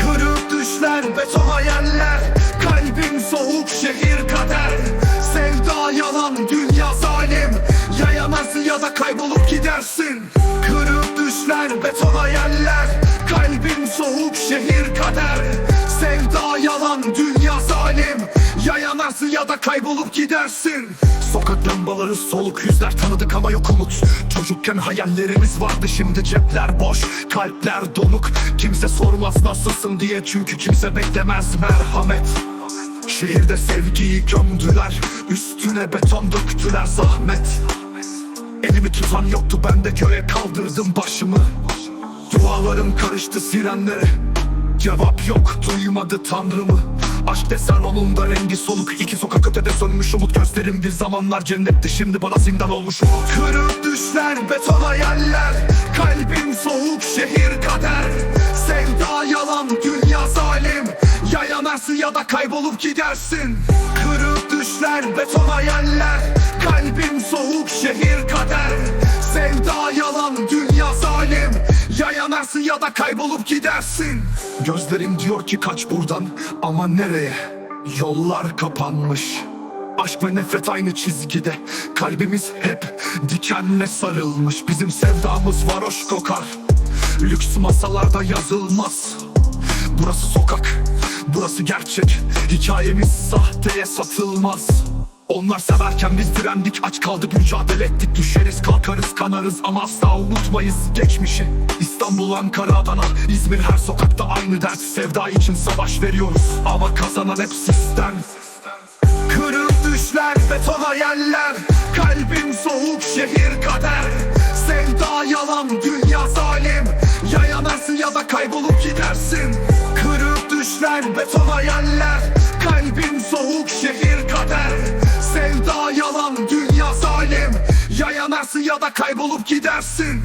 Kırık düşler, beton hayaller Kalbim soğuk, şehir kader. Sevda yalan, dünya zalim. Yayamazsın ya da kaybolup gidersin. Kırık düşler, beton hayaller Kalbim soğuk, şehir kader. Sevda yalan, dünya zalim. Yayanarsın ya da kaybolup gidersin. Sokak lambaları soluk yüzler tanıdık ama yok umut. Çocukken hayallerimiz vardı şimdi cepler boş. Kalpler donuk kimse sormaz nasılsın diye. Çünkü kimse beklemez merhamet. Şehirde sevgiyi gömdüler Üstüne beton döktüler zahmet. Elimi tutan yoktu ben de göğe kaldırdım başımı. Dualarım karıştı sirenlere Cevap yok duymadı tanrımı. Aşk desen onun da rengi soluk İki sokak ötede sönmüş umut Gözlerim bir zamanlar cennetti Şimdi bana zindan olmuş. Umut Kırık düşler beton hayaller. Kalbim soğuk şehir kader. Sevda yalan dünya zalim. Ya yanarsın ya da kaybolup gidersin. Kırık düşler beton hayaller. Kalbim soğuk şehir kader. Sevda yalan dünya zalim. Ya yanarsın ya da kaybolup gidersin. Gözlerim diyor ki kaç buradan ama nereye? Yollar kapanmış Aşk ve nefret aynı çizgide. Kalbimiz hep dikenle sarılmış. Bizim sevdamız varoş kokar. Lüks masalarda yazılmaz. Burası sokak, burası gerçek. Hikayemiz sahteye satılmaz. Onlar severken biz direndik Aç kaldık mücadele ettik. Düşeriz kalkarız kanarız ama asla unutmayız geçmişi. İstanbul, Ankara, Adana, İzmir her sokakta aynı dert Sevda için savaş veriyoruz ama kazanan hep sistem düşler, beton hayaller. Kalbim soğuk, şehir kader. Sevda yalan, dünya zalim. Ya yanarsın ya da kaybolup gidersin. Kırık düşler, beton hayaller. Kalbim soğuk, şehir kader. Sevda yalan, dünya zalim. Ya yanarsın ya da kaybolup gidersin